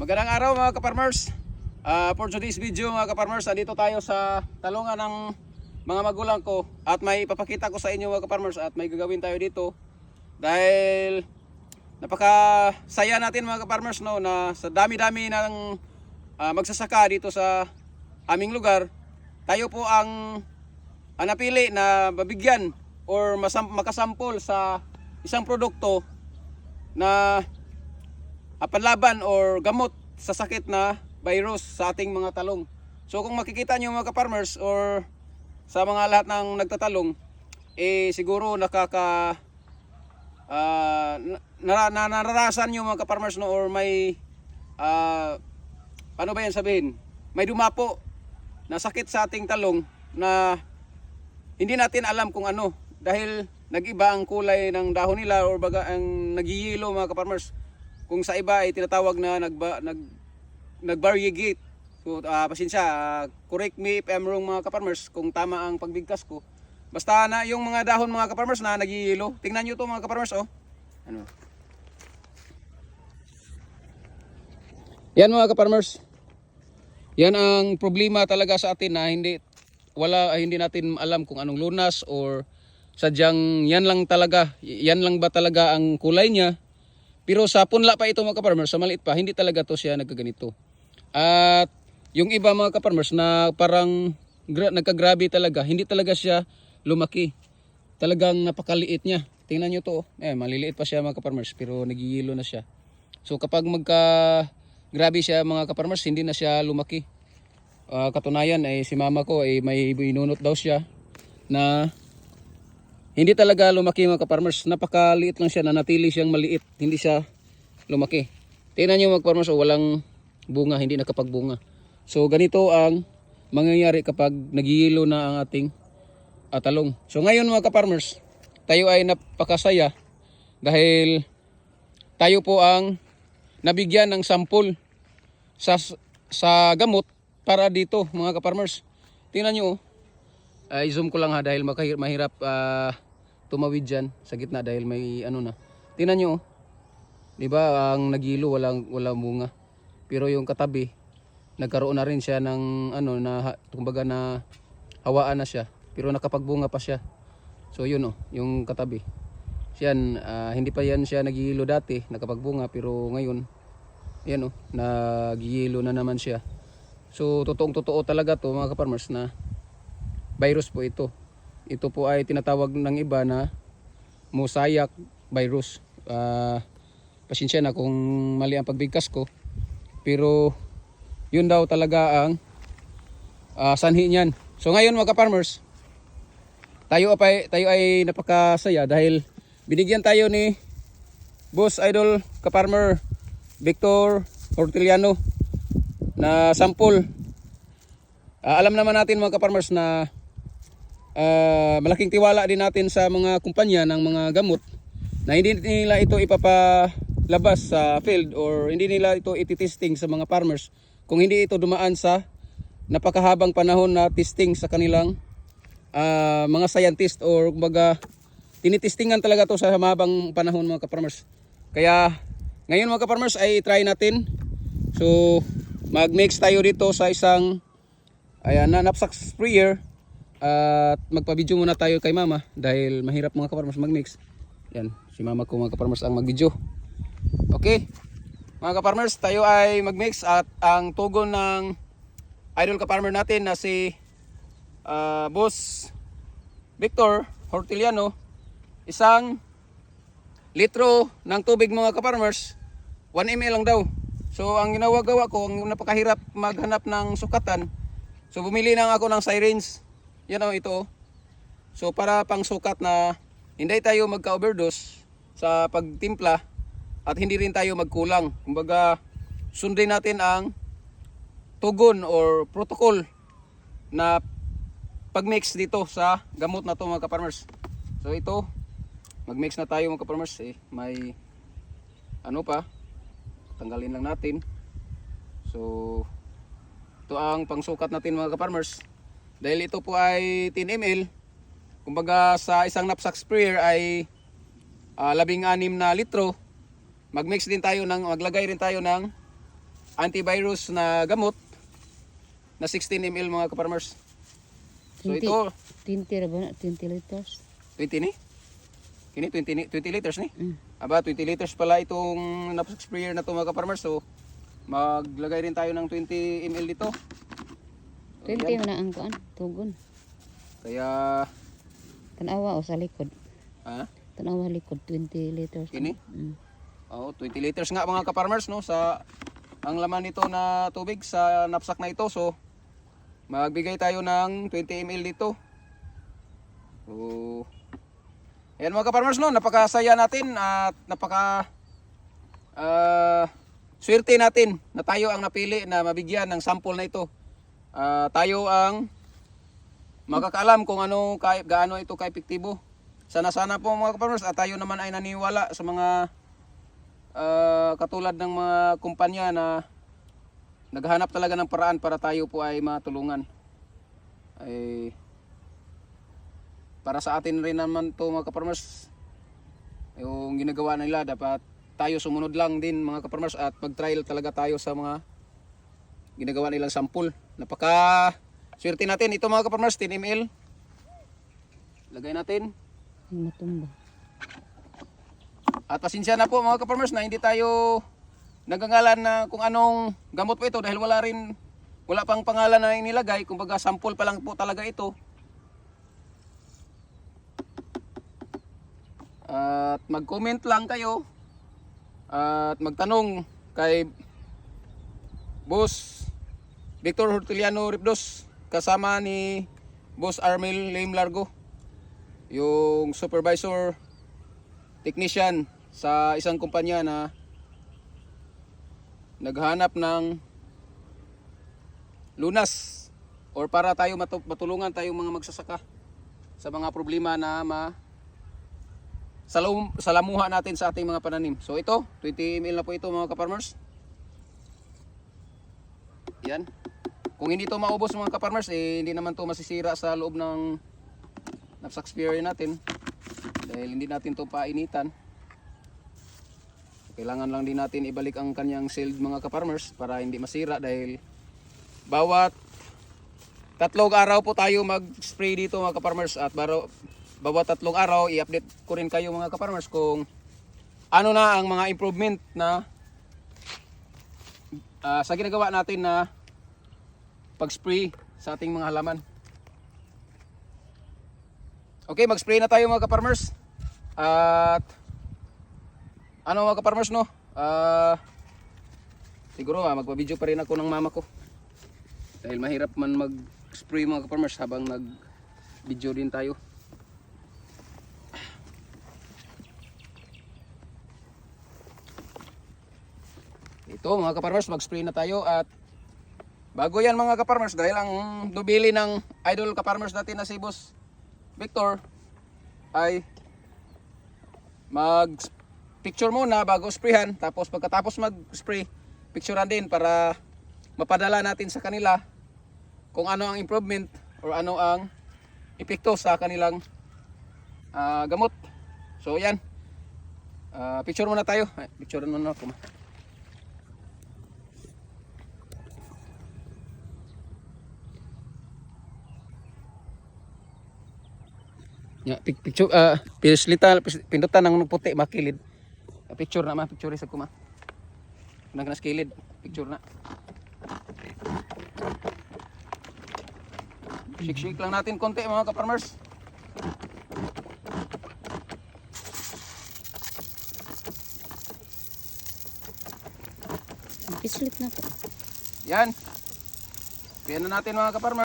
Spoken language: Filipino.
Magandang araw mga kaparmers. Ah, for today's video mga kaparmers, andito tayo sa talungan ng mga magulang ko at may ipapakita ko sa inyo mga kaparmers at may gagawin tayo dito dahil napaka saya natin mga kaparmers no na sa dami-dami ng ah, magsasaka dito sa aming lugar tayo po ang ang napili na mabigyan or masam- makasampol sa isang produkto na ah, panlaban or gamot sa sakit na virus sa ating mga talong. So kung makikita nyo mga ka-farmers or sa mga lahat ng nagtatalong, eh siguro nakaka ah, na, na, nararasan nyo mga ka-farmers no or may ah, paano ba yan sabihin? May dumapo na sakit sa ating talong na hindi natin alam kung ano dahil nag-iba ang kulay ng dahon nila or baga ang nagiyilo mga ka-farmers. Kung sa iba ay tinatawag na nagba, nag nag-variegate. So ah, pasensya, ah, correct me if I'm wrong mga ka-farmers kung tama ang pagbigkas ko. Basta na yung mga dahon mga ka-farmers na nagiyilo. Tingnan niyo to mga ka-farmers oh. Ano? Yan mga ka-farmers. Yan ang problema talaga sa atin na hindi wala hindi natin alam kung anong lunas or sadyang yan lang talaga, yan lang ba talaga ang kulay niya. Pero sa punla pa ito mga kaparmers, sa maliit pa, hindi talaga to siya nagkaganito. At yung iba mga kaparmers na parang gra- nagkagrabe talaga, hindi talaga siya lumaki. Talagang napakaliit niya. Tingnan nyo to, oh. eh, maliliit pa siya mga kaparmers, pero nagiyilo na siya. So kapag magka grabe siya mga kaparmers, hindi na siya lumaki. Ah, katunayan ay si mama ko ay may binunot daw siya na hindi talaga lumaki mga kaparmers. Napakaliit lang siya, nanatili siyang maliit. Hindi siya lumaki. Tingnan nyo mga kaparmers, oh, walang bunga, hindi nakapagbunga. So ganito ang mangyayari kapag nagiyilo na ang ating ah, talong. So ngayon mga kaparmers, tayo ay napakasaya dahil tayo po ang nabigyan ng sampol sa sa gamot para dito mga kaparmers. Tingnan nyo, oh. Ay zoom ko lang ha dahil mahirap ah, tumawid dyan sa gitna dahil may ano na. Tingnan nyo, oh. 'di ba ang nagilo walang walang bunga. Pero yung katabi nagkaroon na rin siya ng ano na kumbaga na hawaan na siya. Pero nakapagbunga pa siya. So yun oh, yung katabi. Siyan, ah, hindi pa yan siya nagihilo dati, nakapagbunga pero ngayon yan oh, nagihilo na naman siya. So totoong totoo talaga to mga kaparmers na virus po ito. Ito po ay tinatawag ng iba na mosaic virus. Ah, pasensya na kung mali ang pagbigkas ko. Pero yun daw talaga ang ah, sanhi niyan. So ngayon mga kaparmers, tayo ay tayo ay napakasaya dahil binigyan tayo ni Boss Idol Kaparmer Victor Hortiliano na sample. Ah, alam naman natin mga kaparmers na ah, malaking tiwala din natin sa mga kumpanya ng mga gamot na hindi nila ito ipapalabas sa field or hindi nila ito ititesting sa mga farmers kung hindi ito dumaan sa napakahabang panahon na testing sa kanilang ah, mga scientist or kumbaga tinitestingan talaga to sa mabang panahon mga kaparmers. Kaya ngayon mga kaparmers ay try natin. So mag-mix tayo dito sa isang ayan na knapsack sprayer at magpa-video muna tayo kay mama dahil mahirap mga kaparmers mag-mix. Yan, si mama ko mga kaparmers ang mag-video. Okay. Mga kaparmers, tayo ay mag-mix at ang tugon ng idol kaparmer natin na si ah, Boss Victor Hortiliano isang litro ng tubig mga kaparmers 1 ml lang daw so ang ginawa-gawa ko ang napakahirap maghanap ng sukatan so bumili lang ako ng sirens yan o ito so para pang sukat na hindi tayo magka-overdose sa pagtimpla at hindi rin tayo magkulang kumbaga sundin natin ang tugon or protocol na pag-mix dito sa gamot na to mga kaparmers. So ito, mag-mix na tayo mga kaparmers. Eh, may ano pa, tanggalin lang natin. So, ito ang pangsukat natin mga kaparmers. Dahil ito po ay 10 ml, kumbaga sa isang knapsack sprayer ay ah, labing anim na litro. Mag-mix din tayo ng, maglagay rin tayo ng antivirus na gamot na 16 ml mga ka-farmers. So 20. ito, 20 ra ba na? 20 liters. 20 ni? Kini 20, ni, 20 liters ni? Mm. Aba, 20 liters pala itong knapsack sprayer na ito mga ka-farmers. So maglagay rin tayo ng 20 ml dito. 20 na ang kuan, tugon. Kaya, Tanawa o sa likod. ah, Tanawa likod 20 liters. Kini? Mm. oh, 20 liters nga mga ka-farmers no sa ang laman nito na tubig sa knapsack na ito. So magbigay tayo ng 20 ml dito. So Ayan mga ka-farmers no, napakasaya natin at napaka ah, swerte natin na tayo ang napili na mabigyan ng sample na ito. Ah, tayo ang makakaalam kung ano gaano ito ka-epektibo. Sana sana po mga ka-farmers at tayo naman ay naniwala sa mga ah, katulad ng mga kumpanya na naghahanap talaga ng paraan para tayo po ay matulungan. Ay para sa atin rin naman to mga kaparmers yung ginagawa nila dapat tayo sumunod lang din mga kaparmers at mag-trial talaga tayo sa mga ginagawa nilang sample napaka swerte natin. Ito mga kaparmers 10 ml lagay natin. Matumba. at pasensya na po mga kaparmers na hindi tayo nagangalan na kung anong gamot po ito dahil wala rin wala pang pangalan na inilagay. Kumbaga sample pa lang po talaga ito. At mag-comment lang kayo. At magtanong kay Boss Victor Hortiliano Ripdos kasama ni Boss Armel Lim Largo yung supervisor technician sa isang kumpanya na naghanap ng lunas or para tayo matu- matulungan tayong mga magsasaka sa mga problema na ma salamuha natin sa ating mga pananim. So ito, 20 ml na po ito mga kaparmers. Yan. Kung hindi to maubos mga kaparmers, eh, hindi naman to masisira sa loob ng knapsack sprayer natin. Dahil hindi natin to painitan. Kailangan lang din natin ibalik ang kanyang sealed mga kaparmers para hindi masira dahil bawat tatlong araw po tayo mag-spray dito mga kaparmers at baro, bawat tatlong araw i-update ko rin kayo mga kaparmers kung ano na ang mga improvement na ah, sa ginagawa natin na pag-spray sa ating mga halaman. Okay, mag-spray na tayo mga kaparmers. At ano mga kaparmers no? Ah siguro ah, magpa-video pa rin ako ng mama ko. Dahil mahirap man mag-spray mga kaparmers habang nag-video din tayo. Ito mga kaparmers, mag-spray na tayo at bago yan mga kaparmers dahil ang dubili ng idol kaparmers natin na si Boss Victor ay mag picture muna bago sprayhan. Tapos pagkatapos mag spray picturean din para mapadala natin sa kanila kung ano ang improvement or ano ang epekto sa kanilang ah, gamot. So yan. Ah, picture muna tayo. Ay, picturean muna ako pic- picture ah pislita pindutan ng puti makilid. Ah, picture na ma, picture sa kuma. Nang nas kilid, picture na. Shake-shake lang natin konti mga ka-farmers. Pislit na ko. Yan. Kaya na natin mga ka-farmers.